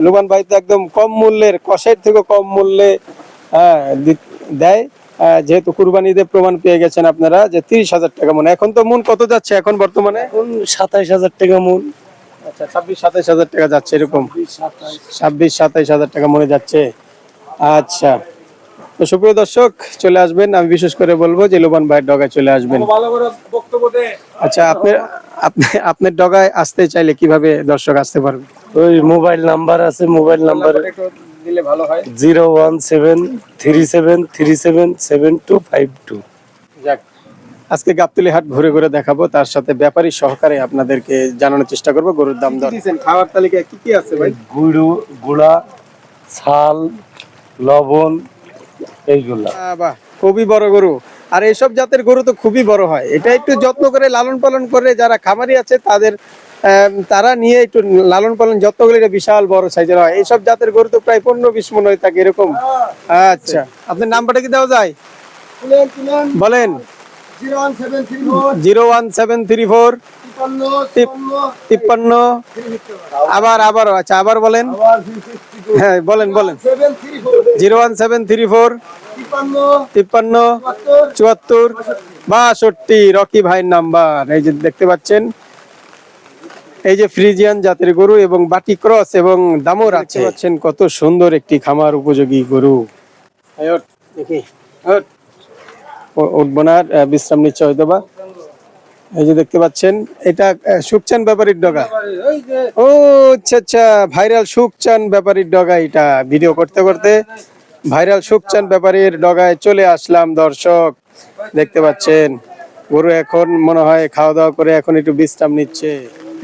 লোবান ভাই তো একদম কম মূল্যের কষের থেকে কম মূল্যে হ্যাঁ, দেয়। যেহেতু কুরবানি ঈদে প্রমাণ পেয়ে গেছেন আপনারা যে তিরিশ হাজার টাকা মনে এখন তো মন কত যাচ্ছে এখন বর্তমানে? এখন সাতাইশ হাজার টাকা মন আচ্ছা ছাব্বিশ সাতাইশ হাজার টাকা যাচ্ছে এরকম। ছাব্বিশ সাতাইশ। হাজার টাকা মনে যাচ্ছে। আচ্ছা। তো সুপ্রিয় দর্শক চলে আসবেন। আমি বিশেষ করে বলব যে লোবান ভাইয়ের ডগায় চলে আসবেন। আচ্ছা আপনি আপনি আপনার ডগায় আসতে চাইলে কীভাবে দর্শক আসতে পারবে? ওই মোবাইল নাম্বার আছে মোবাইল নাম্বার দিলে ভালো হয়। Zero one seven three seven three seven seven two five two. যাক। আজকে গাবতলি হাট ঘুরে ঘুরে দেখাবো। তার সাথে ব্যাপারী সহকারে আপনাদেরকে জানানোর চেষ্টা করব গরুর দাম দর। খাবার তালিকায় কি কি আছে ভাই? গুঁড়ো গুড়া ছাল লবণ এইগুলা। বাহ খুবই বড় গরু। আর এইসব জাতের গরু তো খুবই বড় হয়। এটা একটু যত্ন করে লালন পালন করে যারা খামারি আছে তাদের তারা নিয়ে একটু লালন পালন যত্ন করলে এটা বিশাল বড় সাইজের হয়। এইসব জাতের গরু তো প্রায় পনেরো বিশ মন হয়ে থাকে এরকম। আচ্ছা আপনার নাম্বারটা কি দেওয়া যায়? বলেন। Zero one seven three four. তিপ্পান্ন আবার আবার আচ্ছা আবার বলেন। হ্যাঁ বলেন বলেন। Zero one seven three four. তিপ্পান্ন চুয়াত্তর বাষট্টি। রকি ভাইয়ের নাম্বার। এই যে দেখতে পাচ্ছেন এই যে ফ্রিজিয়ান জাতের গরু এবং বাটি ক্রস এবং দামর আছে। পাচ্ছেন কত সুন্দর একটি খামার উপযোগী গরু। দেখি। উঠবো না বিশ্রাম নিচ্ছে হয়তো বা। এই যে দেখতে পাচ্ছেন এটা সুখচান ব্যাপারীর ডগা। ও আচ্ছা আচ্ছা ভাইরাল সুখচান ব্যাপারীর ডগা এটা। ভিডিও করতে করতে ভাইরাল সুখচান ব্যাপারীর ডগায় চলে আসলাম দর্শক। দেখতে পাচ্ছেন গরু এখন মনে হয় খাওয়া দাওয়া করে এখন একটু বিশ্রাম নিচ্ছে।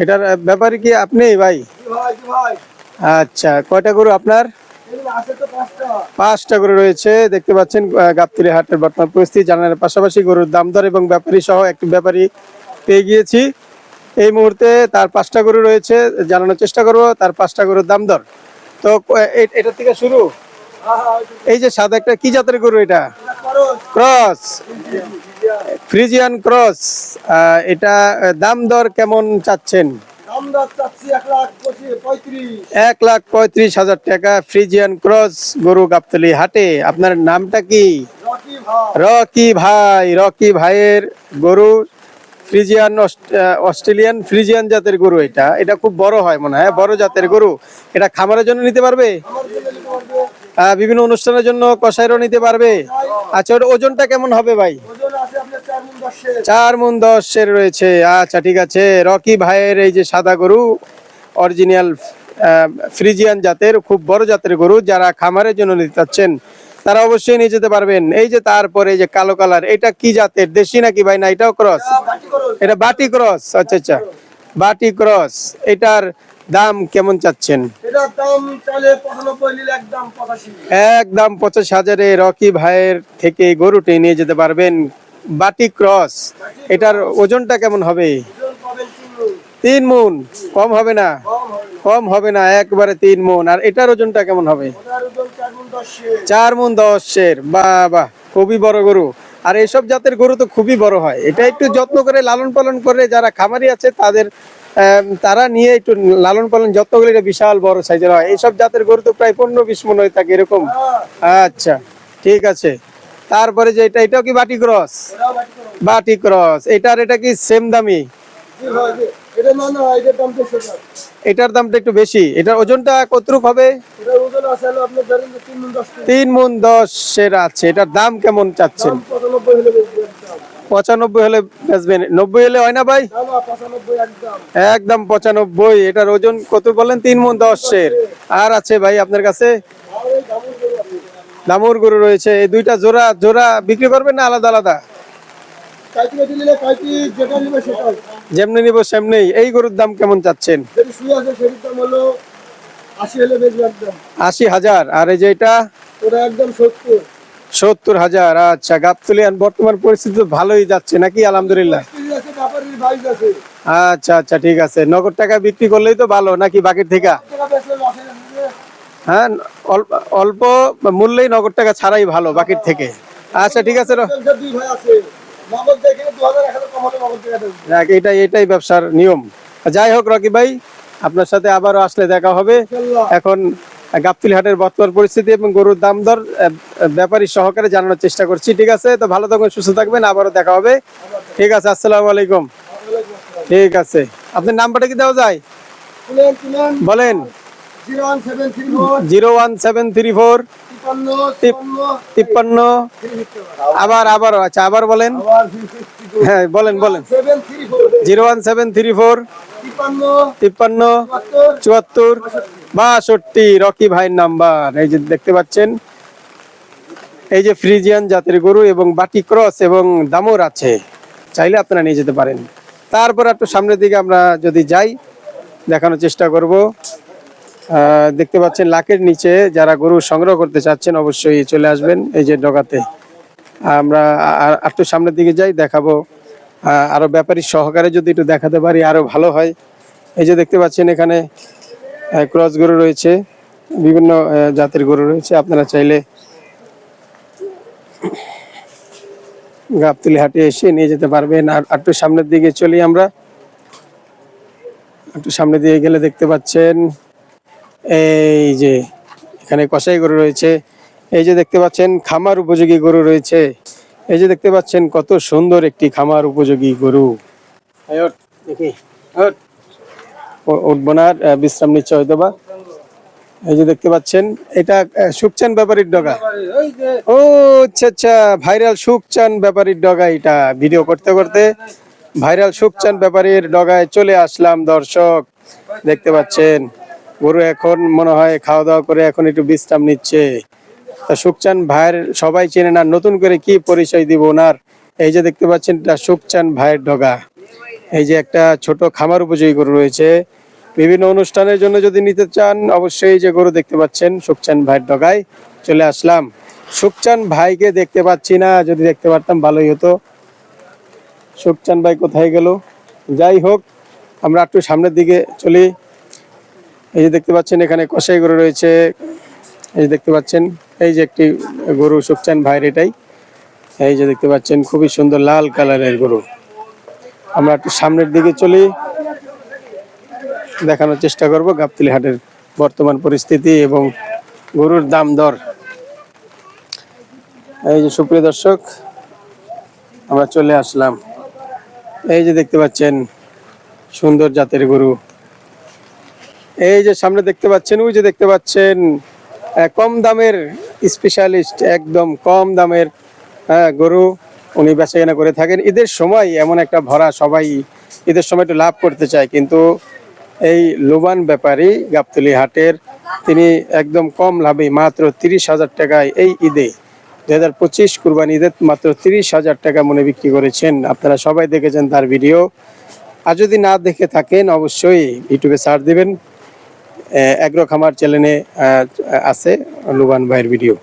এটার ব্যাপারী কি আপনি ভাই? আচ্ছা কয়টা গরু আপনার? পাঁচটা গরু রয়েছে দেখতে পাচ্ছেন আহ, হাটের বর্তমান পরিস্থিতি জানার পাশাপাশি গরুর দাম দর এবং ব্যাপারী সহ একটি ব্যাপারী পেয়ে গিয়েছি। এই মুহূর্তে তার পাঁচটা গরু রয়েছে জানানোর চেষ্টা করব তার পাঁচটা গরুর দাম দর। তো এটা থেকে শুরু। এই যে সাদা একটা, কি জাতের গরু এটা? ক্রস। Friesian cross. এটা দাম দর কেমন চাচ্ছেন? এক লাখ পঁয়ত্রিশ হাজার টাকা, ফ্রিজিয়ান ক্রস, গরু গাবতলি হাটে। আপনার নামটা কি? রকি ভাই, রকি ভাইয়ের গরু, ফ্রিজিয়ান অস্ট- অস্ট্রেলিয়ান ফ্রিজিয়ান জাতের গরু এটা। এটা খুব বড় হয় মনে হয়, বড় জাতের গরু। এটা খামারের জন্য নিতে পারবে? বিভিন্ন অনুষ্ঠানের জন্য কষাইরও নিতে পারবে। আচ্ছা ওর ওজনটা কেমন হবে ভাই? চার মন দশের রয়েছে। আচ্ছা ঠিক আছে। রকি ভাইয়ের এই যে সাদা গরু অরিজিনাল ফ্রিজিয়ান জাতের, খুব বড় জাতের গরু, যারা খামারের জন্য নিতে চাচ্ছেন, তারা অবশ্যই নিয়ে যেতে পারবেন। এই যে তারপরে এই যে কালো কালার, এটা কি জাতের? দেশি নাকি ভাই? না, এটাও ক্রস এটা বাটি ক্রস আচ্ছা আচ্ছা। বাটি ক্রস এটার দাম কেমন চাচ্ছেন? একদম পঁচাশি। হাজারে রকি ভাইয়ের থেকে গরুটি নিয়ে যেতে পারবেন বাটি ক্রস। এটার ওজনটা কেমন হবে? তিন। মন। কম হবে না? কম হবে না একবারে তিন মন। আর এটার ওজনটা কেমন হবে? চার মন দশের। বাহ বাহ খুবই বড় গরু। আর এইসব জাতের গরু তো খুবই বড় হয়। এটা একটু যত্ন করে লালন পালন করে যারা খামারি আছে, তাদের তারা নিয়ে একটু লালন পালন যত্ন করলে এটা বিশাল বড় সাইজের হয়। এইসব জাতের গরু তো প্রায় পণ্য বিশ মন হয়ে থাকে এরকম। আচ্ছা ঠিক আছে। তারপরে যে এটা, এটাও কি বাটি ক্রস? বাটি করো বাটি ক্রস। এটার এটা কি সেম দামি? এটার দামটা একটু বেশি। এটার ওজনটা কতটুক হবে? তিন গুণ দশ মন দশের আছে। এটার দাম কেমন চাচ্ছেন? পঁচানব্বই হলে বেচবেন নব্বই হলে হয় না ভাই? একদম। পঁচানব্বই। এটার ওজন কত বলেন তিন মন দশের। আর আছে ভাই আপনার কাছে? দামুর গরু রয়েছে। এই দুইটা জোড়া জোড়া বিক্রি করবেন না আলাদা আলাদা? যেটা যেমনি নিব সেমনি। এই গরুর দাম কেমন চাচ্ছেন? আশি হাজার। আর এই যে এটা? একদম সত্তর। সত্তর হাজার। আচ্ছা গাবতলিয়ান বর্তমান পরিস্থিতি ভালোই যাচ্ছে নাকি? আলহামদুলিল্লাহ। আচ্ছা আচ্ছা ঠিক আছে। নগদ টাকা বিক্রি করলেই তো ভালো নাকি বাকির থেকে? হ্যাঁ অল্প অল্প মূল্যেই নগদ টাকা ছাড়াই ভালো বাকির থেকে। আচ্ছা ঠিক আছে। যাক, এটাই এটাই ব্যবসার নিয়ম। যাই হোক রকি ভাই আপনার সাথে আবারও আসলে দেখা হবে। এখন গাবতলি বর্তমান পরিস্থিতি এবং গরুর দাম দর ব্যাপারী সহকারে জানানোর চেষ্টা করছি। ঠিক আছে? তো ভালো থাকবেন সুস্থ থাকবেন। আবারও দেখা হবে। ঠিক আছে আসসালামু আলাইকুম। ঠিক আছে। আপনার নাম্বারটা কি দেওয়া যায়? বলেন। Zero one seven three four. তিপ্পান্ন আবার আবার আচ্ছা আবার বলেন। হ্যাঁ বলেন বলেন। Zero one seven three four. তিপ্পান্ন, চুয়াত্তর, বাষট্টি। রকি ভাইয়ের নাম্বার। এই যে দেখতে পাচ্ছেন, এই যে ফ্রিজিয়ান জাতের গরু এবং বাটি ক্রস এবং দামর আছে। চাইলে আপনারা নিয়ে যেতে পারেন। তারপর একটু সামনের দিকে আমরা যদি যাই, দেখানোর চেষ্টা করব। দেখতে পাচ্ছেন লাকের নিচে যারা গরু সংগ্রহ করতে চাচ্ছেন অবশ্যই চলে আসবেন এই যে ডগাতে। আমরা একটু সামনের দিকে যাই দেখাবো। আহ, আরও ব্যাপারী সহকারে যদি একটু দেখাতে পারি আরও ভালো হয়। এই যে দেখতে পাচ্ছেন এখানে ক্রস গরু রয়েছে বিভিন্ন জাতের গরু রয়েছে। আপনারা চাইলে গাবতলি হাটে এসে নিয়ে যেতে পারবেন। আর একটু সামনের দিকে চলি আমরা। একটু সামনের দিকে গেলে দেখতে পাচ্ছেন এই যে, এখানে কষাই গরু রয়েছে। এই যে দেখতে পাচ্ছেন, খামার উপযোগী গরু রয়েছে। এই যে দেখতে পাচ্ছেন, কত সুন্দর একটি খামার উপযোগী গরু। দেখি উঠবো না বিশ্রাম নিচ্ছে হয়তো বা। এই যে দেখতে পাচ্ছেন, এটা সুখচান ব্যাপারীর ডগা। ও আচ্ছা আচ্ছা ভাইরাল সুখচান ব্যাপারীর ডগা এটা। ভিডিও করতে করতে ভাইরাল সুখচান ব্যাপারীর ডগায় চলে আসলাম দর্শক। দেখতে পাচ্ছেন গরু এখন মনে হয় খাওয়া দাওয়া করে এখন একটু বিশ্রাম নিচ্ছে। তা সুখচান ভাইয়ের সবাই চেনে না, নতুন করে কি পরিচয় দিব ওনার? এই যে দেখতে পাচ্ছেন, এটা সুখচান ভাইয়ের ডগা। এই যে একটা ছোট খামার উপযোগী গরু রয়েছে। বিভিন্ন অনুষ্ঠানের জন্য যদি নিতে চান, অবশ্যই যে গরু দেখতে পাচ্ছেন সুখচান ভাইয়ের ডগায় চলে আসলাম। সুখচান ভাইকে দেখতে পাচ্ছি না, যদি দেখতে পারতাম ভালোই হতো। সুখচান ভাই কোথায় গেল? যাই হোক, আমরা একটু সামনের দিকে চলি। এই যে দেখতে পাচ্ছেন, এখানে কষাই গরু রয়েছে। এই যে দেখতে পাচ্ছেন, এই যে একটি গরু সুখচান ভাইয়ের এটাই। এই যে দেখতে পাচ্ছেন, খুবই সুন্দর লাল কালারের গরু। আমরা একটু সামনের দিকে চলি। দেখানোর চেষ্টা করব গাবতলি হাটের বর্তমান পরিস্থিতি এবং গরুর দাম দর। এই যে সুপ্রিয় দর্শক, আমরা চলে আসলাম। এই যে দেখতে পাচ্ছেন, সুন্দর জাতের গরু। এই যে সামনে দেখতে পাচ্ছেন ওই যে দেখতে পাচ্ছেন কম দামের স্পেশালিস্ট একদম কম দামের হ্যাঁ, গরু উনি বেচাকেনা করে থাকেন। ঈদের সময় এমন একটা ভরা সবাই ঈদের সময় একটু লাভ করতে চায় কিন্তু এই লোবান ব্যাপারী গাবতলি হাটের তিনি একদম কম লাভে মাত্র তিরিশ হাজার টাকায় এই ঈদে দু হাজার পঁচিশ কুরবানি ঈদে মাত্র তিরিশ হাজার টাকা মনে বিক্রি করেছেন। আপনারা সবাই দেখেছেন তার ভিডিও। আর যদি না দেখে থাকেন অবশ্যই ইউটিউবে সার্চ দিবেন। এগ্রো খামার চ্যানেলে আছে লুবান ভাইয়ের ভিডিও।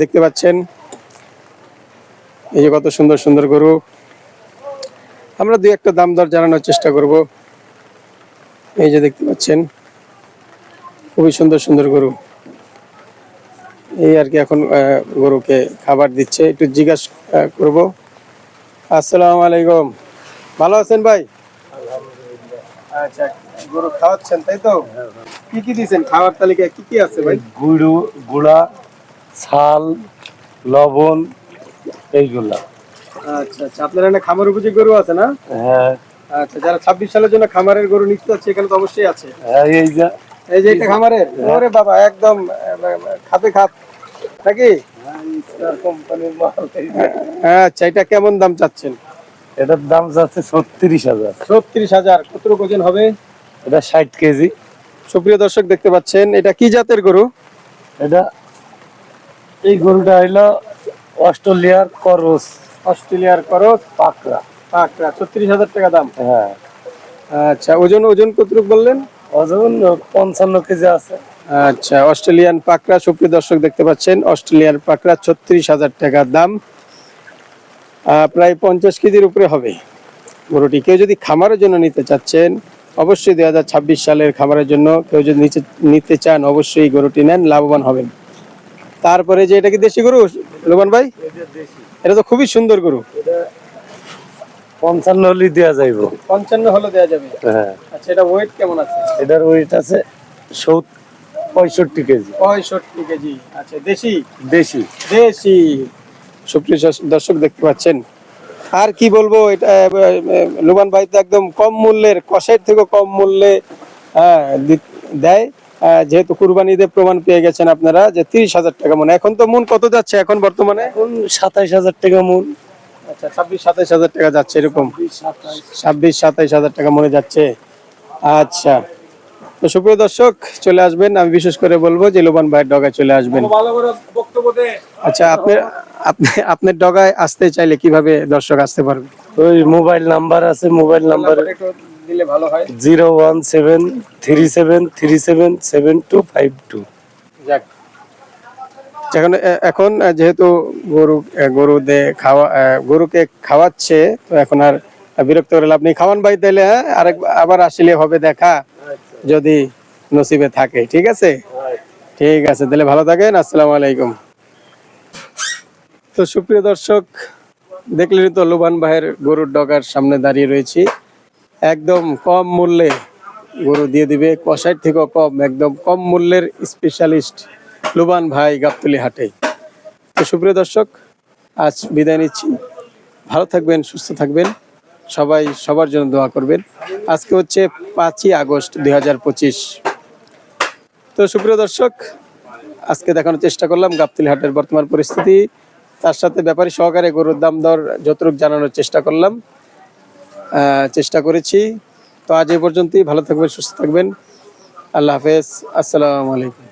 দেখতে পাচ্ছেন? এই যে কত সুন্দর সুন্দর গরু। আমরা দুই একটা দাম দর জানানোর চেষ্টা করব। এই যে দেখতে পাচ্ছেন? খুবই সুন্দর সুন্দর গরু। এই আর কি এখন গরুকে খাবার দিচ্ছে। একটু জিজ্ঞাসা করব। আসসালামু আলাইকুম। ভালো আছেন ভাই? আচ্ছা গরু খাওয়াচ্ছেন তাই তো? কি কি দিয়েছেন? খাবার তালিকায় কি কি আছে ভাই? গুঁড়ো গুড়া ছাল লবণ এইগুলা। আচ্ছা আচ্ছা। আপনার এখানে খামার উপযোগী গরু আছে না? হ্যাঁ। আচ্ছা যারা ছাব্বিশ সালের জন্য খামারের গরু নিতে যাচ্ছে এখানে তো অবশ্যই আছে। হ্যাঁ এই যে এই যে এটা খামারের? ওরে বাবা একদম খাপে খাপ নাকি। হ্যাঁ আচ্ছা এটা কেমন দাম চাচ্ছেন? এটার দাম যাচ্ছে ছত্রিশ হাজার। ছত্রিশ হাজার। কত ওজন হবে? এটা ষাট কেজি। সুপ্রিয় দর্শক দেখতে পাচ্ছেন এটা কি জাতের গরু? এটা এই গরুটা হইল অস্ট্রেলিয়ার করস। অস্ট্রেলিয়ার করস পাকড়া। পাকড়া ছত্রিশ হাজার টাকা দাম। হ্যাঁ। আচ্ছা ওজন ওজন কতটুকু বললেন? ওজন পঞ্চান্ন কেজি আছে। আচ্ছা অস্ট্রেলিয়ান পাকড়া সুপ্রিয় দর্শক দেখতে পাচ্ছেন অস্ট্রেলিয়ান পাকড়া ছত্রিশ হাজার টাকা দাম। প্রায় পঞ্চাশ কেজির উপরে হবে। গরুটি কেউ যদি খামারের জন্য নিতে চাচ্ছেন অবশ্যই দুই হাজার ছাব্বিশ সালের খামারের জন্য কেউ যদি নিচে নিতে চান অবশ্যই গরুটি নেন লাভবান হবেন। তারপরে যে এটা কি দেশি গরু লোবান ভাই? এটা তো খুবই সুন্দর গরু। পঞ্চান্ন হলে দেওয়া যাইব। পঞ্চান্ন হলে দেওয়া যাবে? হ্যাঁ। আচ্ছা এটা ওয়েট কেমন আছে? এটার ওয়েট আছে সত্তর পঁয়ষট্টি কেজি। পঁয়ষট্টি কেজি। আচ্ছা দেশি? দেশি। দেশি। সুপ্রিয় দর্শক দেখতে পাচ্ছেন আর কি বলব এটা আহ, ভাই তো একদম কম মূল্যের কষাইয়ের থেকে কম মূল্যে হ্যাঁ, দেয়। যেহেতু কুরবানি ঈদে প্রমাণ পেয়ে গেছেন আপনারা যে তিরিশ হাজার টাকা মনে এখন তো মন কত যাচ্ছে এখন বর্তমানে? এখন সাতাইশ হাজার টাকা মন আচ্ছা ছাব্বিশ সাতাইশ হাজার টাকা যাচ্ছে এরকম। ছাব্বিশ সাতাইশ। হাজার টাকা মনে যাচ্ছে। আচ্ছা। তো সুপ্রিয় দর্শক চলে আসবেন। আমি বিশেষ করে বলব যে লোবান ভাইয়ের ডগায় চলে আসবেন। আচ্ছা আপনার আপনি আপনার ডগায় আসতে চাইলে কীভাবে দর্শক আসতে পারবে? ওই মোবাইল নাম্বার আছে মোবাইল নাম্বার দিলে ভালো হয়। Zero one seven three seven three seven seven two five two. যাক। এখন এখন যেহেতু গরু এ, গরু দে খাওয়া গরুকে খাওয়াচ্ছে তো এখন আর বিরক্ত করে লাভ নেই। খাওয়ান ভাই তাইলে হ্যাঁ? আরেক আবার আসলে হবে দেখা। যদি নসিবে থাকে, ঠিক আছে? ঠিক আছে, তাহলে ভালো থাকেন, আসসালামু আলাইকুম। তো সুপ্রিয় দর্শক দেখলেন তো লোবান ভাইয়ের গরুর ডগার সামনে দাঁড়িয়ে রয়েছি। একদম কম মূল্যে গরু দিয়ে দিবে, কষাইয়ের থেকেও কম, একদম কম মূল্যের স্পেশালিস্ট লোবান ভাই গাবতলি হাটে। তো সুপ্রিয় দর্শক, আজ বিদায় নিচ্ছি। ভালো থাকবেন, সুস্থ থাকবেন। সবাই সবার জন্য দোয়া করবেন। আজকে হচ্ছে পাঁচই আগস্ট দু হাজার পঁচিশ। তো সুপ্রিয় দর্শক, আজকে দেখানোর চেষ্টা করলাম গাবতলি হাটের বর্তমান পরিস্থিতি। তার সাথে ব্যাপারী সহকারে গরুর দাম দর যতটুক জানানোর চেষ্টা করলাম চেষ্টা করেছি। তো আজ এই পর্যন্তই, ভালো থাকবেন, সুস্থ থাকবেন। আল্লাহ হাফেজ, আসসালামু আলাইকুম।